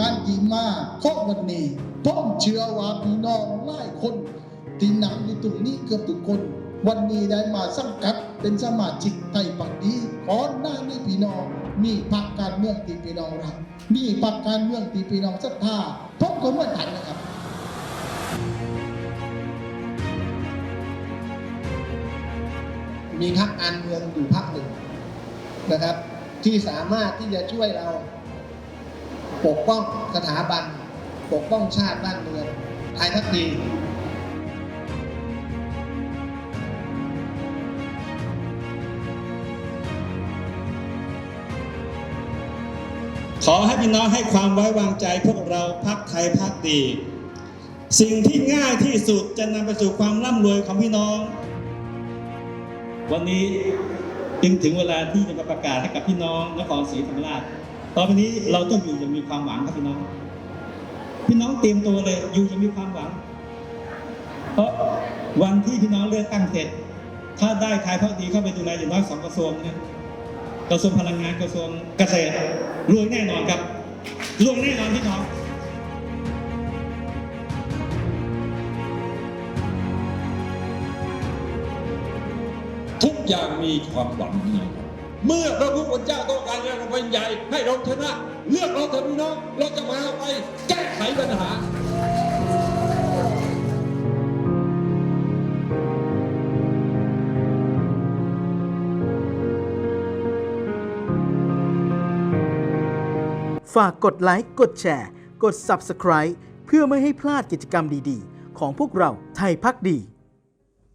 การที่มาเพราะวันนี้ผมเชื่อว่าพี่น้องหลายคนที่นั่งอยู่ตรงนี้เกือบทุกคน วันนี้ได้มาสังกัดเป็นสมาชิกไทยปักดีก่อนหน้านี้พี่น้องมีพรรคการเมืองที่พี่น้องรักมีพรรคการเมืองที่พี่น้องศรัทธาผมก็เมื่อนกันนะครับมีพรรคการเมืองอยู่พรรคหนึ่งนะครับ ที่สามารถที่จะช่วยเรา ปกป้องสถาบัน ปกป้องชาติบ้านเมืองไทยพักดีขอให้พี่น้องให้ความไว้วางใจพวกเราพักไทยพักดี สิ่งที่ง่ายที่สุดจะนำไปสู่ความร่ำรวยของพี่น้อง วันนี้จึงถึงเวลาที่จะมาประกาศให้กับพี่น้องนครศรีธรรมราช ต่อไปนี้เราต้องอยู่อย่างมีความหวังครับพี่น้อง พี่น้องเตรียมตัวเลย อยู่อย่างมีความหวัง เพราะวันที่พี่น้องเลือกตั้งเสร็จ ถ้าได้ไทยพักดีเข้าไปดูแลอย่างน้อยสองกระทรวงนี่ยกระทรวงพลังงานกระทรวงเกษตรรวยแน่นอนครับรวยแน่นอนพี่น้องทุกอย่างมีความหวังนี่ครับ เมื่อพระผู้เป็นเจ้าต้องการให้เราเป็นใหญ่ให้เราชนะ เลือกเราเถอะพี่น้อง เราจะมาไปแก้ไขปัญหาฝากกดไลค์ กดแชร์ กด Subscribe เพื่อไม่ให้พลาดกิจกรรมดีๆ ของพวกเราไทยพักดี